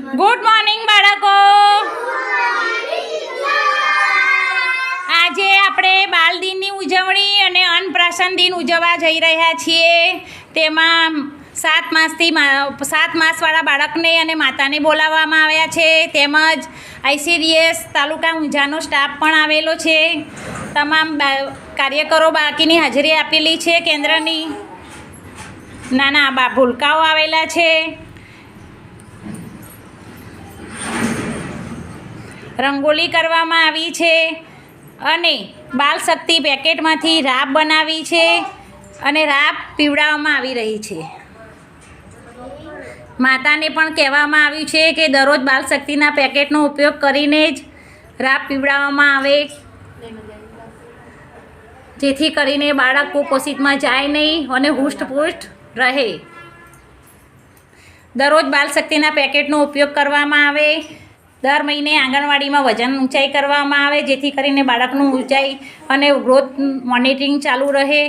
Good morning બાળકો. આજે આપણે બાલ દિનની ઉજવણી અને અન્નપ્રાશન દિન ઉજવવા જઈ રહ્યા છીએ. તેમાં સાત માસથી સાત માસવાળા બાળકને અને માતાને બોલાવવામાં આવ્યા છે. તેમજ આઈસીડીએસ તાલુકા ઊંઝાનો સ્ટાફ પણ આવેલો છે. તમામ કાર્યકરો બાકીની હાજરી આપેલી છે. કેન્દ્રની નાના ભૂલકાઓ આવેલા છે. રંગોલી કરવામાં આવી છે અને બાલ શક્તિ પેકેટમાંથી રાબ બનાવી છે અને રાબ પીવડાવવામાં આવી રહી છે. માતાને પણ કહેવામાં આવ્યું છે કે દરરોજ બાલ શક્તિના પેકેટનો ઉપયોગ કરીને જ રાબ પીવડાવવામાં આવે. જેથી કરીને બાળક કુપોષિતમાં જાય નહીં અને હુષ્ટપુષ્ટ રહે. દરરોજ બાલ શક્તિના પેકેટનો ઉપયોગ કરવામાં આવે દર મહિને આંગણવાડીમાં વજન ઊંચાઈ કરવામાં આવે, જેથી કરીને બાળકનું ઊંચાઈ અને ગ્રોથ મોનિટરિંગ ચાલુ રહે.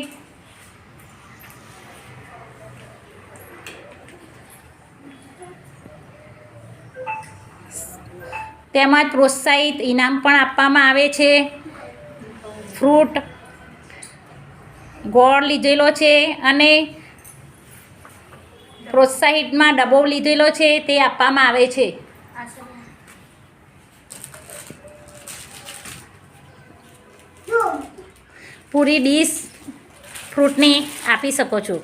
તેમજ પ્રોત્સાહિત ઇનામ પણ આપવામાં આવે છે. ફ્રૂટ, ગોળ લીધેલો છે અને પ્રોત્સાહિતમાં ડબ્બો લીધેલો છે, તે આપવામાં આવે છે. પૂરી ડીશ ફ્રૂટની આપી શકો છો.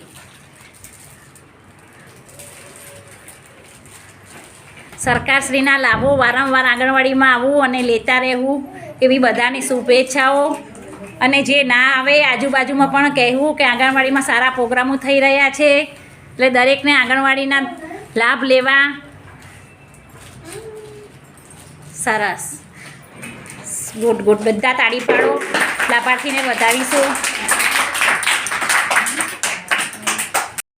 સરકારશ્રીના લાભો વારંવાર આંગણવાડીમાં આવવું અને લેતા રહેવું એવી બધાની શુભેચ્છાઓ. અને જે ના આવે આજુબાજુમાં પણ કહેવું કે આંગણવાડીમાં સારા પ્રોગ્રામો થઈ રહ્યા છે. એટલે દરેકને આંગણવાડીના લાભ લેવા સરસ. ગુડ ગુડ બધા તાળી પાડો. La página de Botaviso.